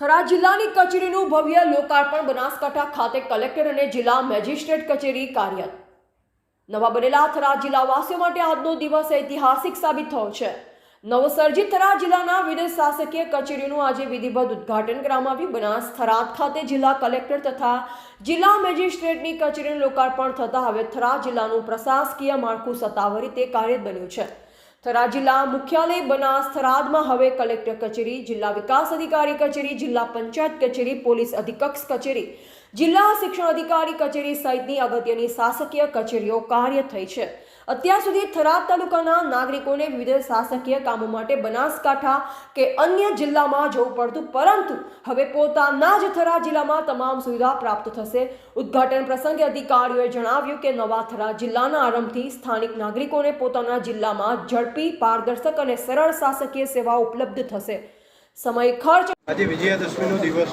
થરાદ જિલ્લાની કચેરીનું ભવ્ય લોકાર્પણ બનાસકાંઠા ખાતે કલેક્ટર અને જિલ્લા મેજિસ્ટ્રેટ કચેરી કાર્યરત. નવા બનેલા થરાદ જિલ્લાવાસીઓ માટે આજનો દિવસ ઐતિહાસિક સાબિત થયો છે. નવસર્જિત થરાદ જિલ્લાના વિદેશ શાસકીય કચેરીનું આજે વિધિવત ઉદ્ઘાટન કરવામાં આવ્યું. બનાસ થરાદ ખાતે જિલ્લા કલેક્ટર તથા જિલ્લા મેજિસ્ટ્રેટની કચેરીનું લોકાર્પણ થતાં હવે થરાદ જિલ્લાનું પ્રશાસકીય માળખું સત્તાવાર રીતે કાર્યરત બન્યું છે. થરાદ જિલ્લા મુખ્યાલય બનાસ થરાદમાં હવે કલેક્ટર કચેરી, જિલ્લા વિકાસ અધિકારી કચેરી, જિલ્લા પંચાયત કચેરી, પોલીસ અધિકક્ષ કચેરી. જિલ્લા શિક્ષણ અધિકારી કચેરી સહિતની અગત્યની શાસકીય કચેરીઓ કાર્ય થઈ છે. અત્યાર સુધી થરાદ તાલુકાના નાગરિકોને વિવિધ શાસકીય કામો માટે બનાસકાંઠા કે અન્ય જિલ્લામાં જવું પડતું, પરંતુ હવે પોતાના જ થરાદ જિલ્લામાં તમામ સુવિધા પ્રાપ્ત થશે. ઉદ્ઘાટન પ્રસંગે અધિકારીઓએ જણાવ્યું કે નવા થરાદ જિલ્લાના આરંભથી સ્થાનિક નાગરિકોને પોતાના જિલ્લામાં ઝડપી, પારદર્શક અને સરળ શાસકીય સેવા ઉપલબ્ધ થશે. સમય ખર્ચ આજે વિજયાદશમીનો દિવસ.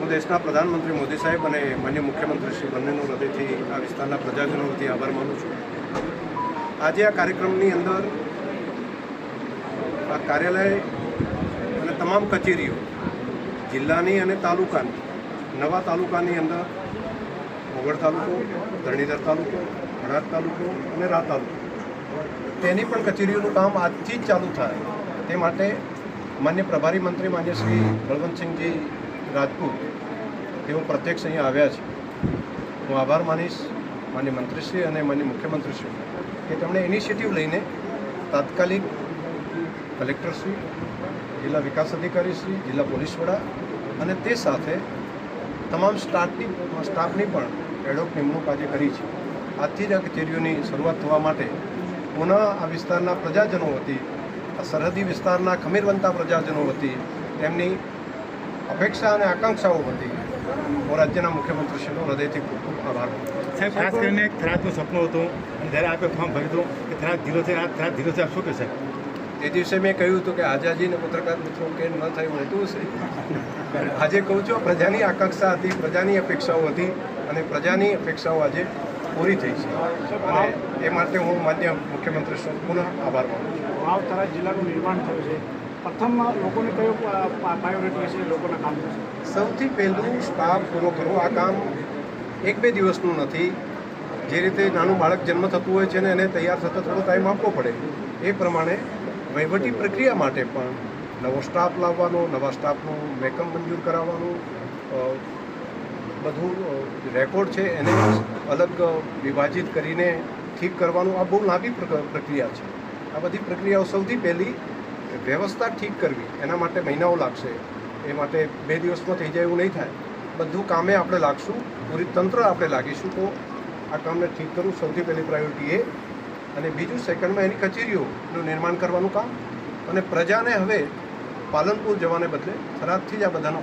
હું દેશના પ્રધાનમંત્રી મોદી સાહેબ અને માન્ય મુખ્યમંત્રી શ્રી બંનેનો હૃદયથી આ વિસ્તારના પ્રજાજનો વતી આભાર માનું છું. આજે આ કાર્યક્રમની અંદર આ કાર્યાલય અને તમામ કચેરીઓ, જિલ્લાની અને તાલુકાની, નવા તાલુકાની અંદર મોગળ તાલુકો, ધરણીધર તાલુકો હળાદ તાલુકો અને રા તાલુકો. તેની પણ કચેરીઓનું કામ આજથી જ ચાલુ થાય. તે માટે માન્ય પ્રભારી મંત્રી માન્ય શ્રી બળવંતસિંહજી રાજપૂત તેઓ પ્રત્યક્ષ અહીંયા આવ્યા છે. હું આભાર માનીશ માન્ય મંત્રીશ્રી અને માન્ય મુખ્યમંત્રીશ્રી. કે તેમણે ઇનિશિયેટિવ લઈને તાત્કાલિક કલેક્ટરશ્રી, જિલ્લા વિકાસ અધિકારીશ્રી, જિલ્લા પોલીસ વડા અને તે સાથે તમામ સ્ટાફની સ્ટાફની પણ એડોક નિમણૂક આજે કરી છે. આજથી જ આ કચેરીઓની શરૂઆત થવા માટે પુનઃ આ વિસ્તારના પ્રજાજનો વતી, આ સરહદી વિસ્તારના ખમીરવંતા પ્રજાજનો વતી તેમની અપેક્ષા અને આકાંક્ષાઓ હતી હું રાજ્યના મુખ્યમંત્રીશ્રીનો હૃદયથી ખૂબ ખૂબ આભાર સાહેબ ખાસ કરીને એક થરાદનું સપનું હતું. જ્યારે આપણે ફોર્મ ભર્યું હતું કે થરાદ ધીરો છે આ થરાદ ધીરો છે. આપ શું કહેશે? તે દિવસે મેં કહ્યું હતું કે આઝાદીને પત્રકાર મિત્રો કે ન થયું હોતું છે આજે કહું છું પ્રજાની આકાંક્ષા હતી પ્રજાની અપેક્ષાઓ હતી અને પ્રજાની અપેક્ષાઓ આજે પૂરી થઈ છે. અને એ માટે હું માન્ય મુખ્યમંત્રીશ્રીનો પુનઃ આભાર માનું છું. વાવ થરાદ જિલ્લાનું નિર્માણ થયું છે. પ્રથમ લોકોને કયો પ્રાયોરિટી હશે લોકોના કામ સૌથી પહેલું સ્ટાફ પૂરો કરવો, આ કામ એક બે દિવસનું નથી. જે રીતે નાનું બાળક જન્મ થતું હોય છે ને એને તૈયાર થતાં થોડો ટાઈમ આપવો પડે. એ પ્રમાણે વહીવટી પ્રક્રિયા માટે પણ નવો સ્ટાફ લાવવાનો, નવા સ્ટાફનું મેકમ મંજૂર કરાવવાનું બધું રેકોર્ડ છે એને અલગ વિભાજિત કરીને ઠીક કરવાનું આ બહુ લાંબી પ્રક- પ્રક્રિયા છે. આ બધી પ્રક્રિયાઓ સૌથી પહેલી વ્યવસ્થા ઠીક કરવી, એના માટે મહિનાઓ લાગશે. એ માટે બે દિવસમાં થઈ જાય એવું નહીં થાય. બધું કામે આપણે લાગશું, પૂરી તંત્ર આપણે લાગીશું તો આ કામને ઠીક કરવું સૌથી પહેલી પ્રાયોરિટી એ. અને બીજું સેકન્ડમાં એની કચેરીઓનું નિર્માણ કરવાનું કામ. અને પ્રજાને હવે પાલનપુર જવાને બદલે થરાદથી જ આ બધાનો